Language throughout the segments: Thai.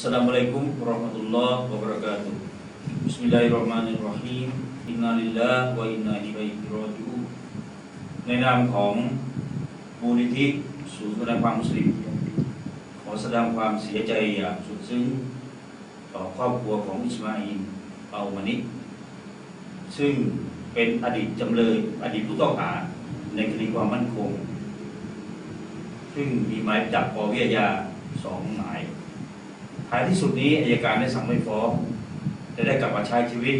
Assalamualaikum warahmatullahi wabarakatuh. Bismillahirrahmanirrahim. Innalillah wa inna ilaihi raji'un. ในนามของมูลนิธิศูนย์แสดงความมุสลิม ขอแสดงความเสียใจอย่างสุดซึ้ง ต่อครอบครัวของอิสมาอินเอามานิซึ่งเป็นอดีตจำเลยอดีตผู้ต้องหาในคดีความมั่นคง ซึ่งมีหมายจับปวิทยาสองหมาย ท้ายที่สุดนี้อายการได้สั่งไม่ฟ้องจะได้กลับมาใช้ชีวิต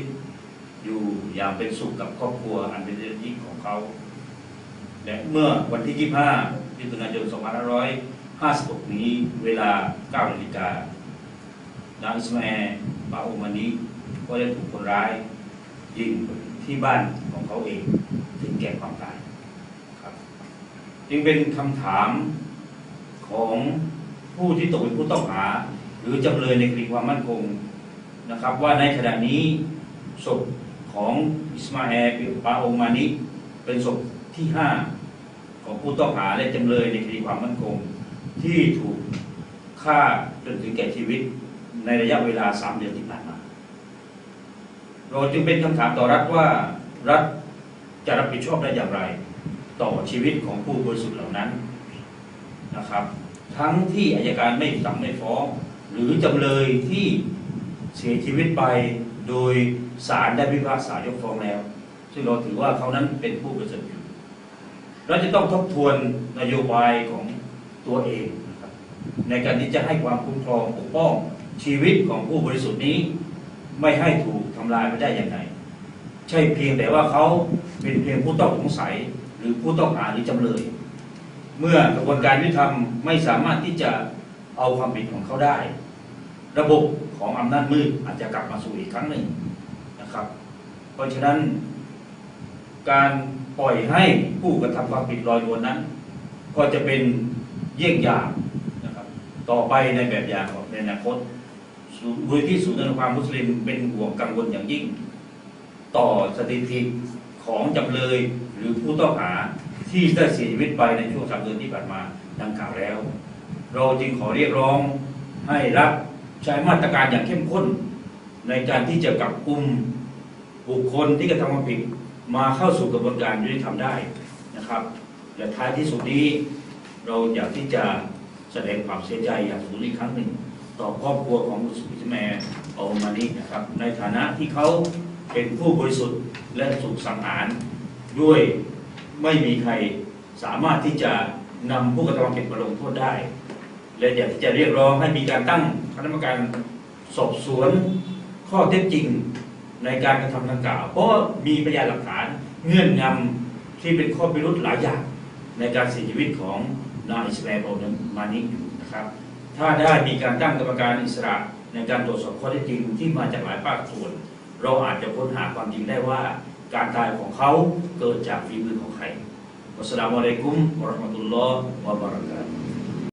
อยู่อย่างเป็นสุขกับครอบครัวอันเป็นเรื่องยิ่งของเขา และเมื่อวันที่ 25มิถุนายน 2556 นี้เวลา 9 นาฬิกานางสมาแอบาอุมานีก็ได้ถูกคนร้าย ยิงที่บ้านของเขาเอง ถึงแก่ความตายครับ จึงเป็นคำถามของผู้ที่ตกเป็นผู้ต้องหา หรือจำเลยในคดีความมั่นคงนะครับ ว่าในขณะนี้ศพของอิสมาแอร์บาโอมานิเป็นศพที่ 5 ของผู้ต้องหาและจำเลยในคดีความมั่นคง ที่ถูกฆ่าจนถึงแก่ชีวิตในระยะเวลา 3 เดือนที่ผ่านมา เราจึงเป็นคำถามต่อรัฐว่ารัฐจะรับผิดชอบได้อย่างไร ต่อชีวิตของผู้บริสุทธิ์เหล่านั้นนะครับ ทั้งที่อายการไม่สั่งไม่ฟ้อง หรือจำเลยที่เสียชีวิตไปโดยศาลได้พิพากษายกฟ้องแล้ว ซึ่งเราถือว่าเขานั้นเป็นผู้บริสุทธิ์อยู่เราจะต้องทบทวนนโยบายของตัวเองนะครับในการที่จะให้ความคุ้มครองปกป้องชีวิตของผู้บริสุทธิ์นี้ ไม่ให้ถูกทำลายไปได้อย่างไรใช่เพียงแต่ว่าเขาเป็นเพียงผู้ต้องสงสัยหรือผู้ต้องหาหรือจำเลย เมื่อกระบวนการยุติธรรมไม่สามารถที่จะ เอาความผิดของเขาได้ ระบบของอำนาจมืดอาจจะกลับมาสู่อีกครั้งหนึ่งนะครับ เพราะฉะนั้น การปล่อยให้ผู้กระทำความผิดลอยนวลนั้น ก็จะเป็นเยี่ยงอย่างนะครับ ต่อไปในแบบอย่างของในอนาคตศูนย์มูลที่ศูนย์อนความมุสลิมเป็นห่วงกังวลอย่างยิ่ง ต่อสถิติของจำเลยหรือผู้ต้องหาที่ได้เสียชีวิตไปในช่วงสามเดือนที่ผ่านมาดังกล่าวแล้ว เราจึงขอเรียกร้องให้รัฐใช้มาตรการอย่างเข้มข้น ในการที่จะกับกุมบุคคลที่กระทำความผิดมาเข้าสู่กระบวนการยุติธรรมได้นะครับและท้ายที่สุดนี้เราอยากที่จะแสดงความเสียใจอย่างสูงอีกครั้งหนึ่ง ต่อครอบครัวของมุสลิมแมร์เอามานี้นะครับ ในฐานะที่เขาเป็นผู้บริสุทธิ์และสุขสังหารด้วยไม่มีใครสามารถที่จะนำผู้กระทำความผิดมาลงโทษได้ และอยากที่จะเรียกร้องให้มีการตั้งคณะกรรมการสอบสวนข้อเท็จจริงในการกระทำดังกล่าว เพราะมีพยานหลักฐานเงื่อนงำที่เป็นข้อพิรุธหลายอย่างในการเสียชีวิตของนายอิสมาอิลนั้นมานิอยู่นะครับ ถ้าได้มีการตั้งกรรมการอิสระในการตรวจสอบข้อเท็จจริงที่มาจากหลายภาคส่วน เราอาจจะค้นหาความจริงได้ว่าการตายของเขาเกิดจากฝีมือของใครวัสสลามุอะลัยกุมวะราะห์มะตุลลอฮ์วะบะเราะกาตุฮ์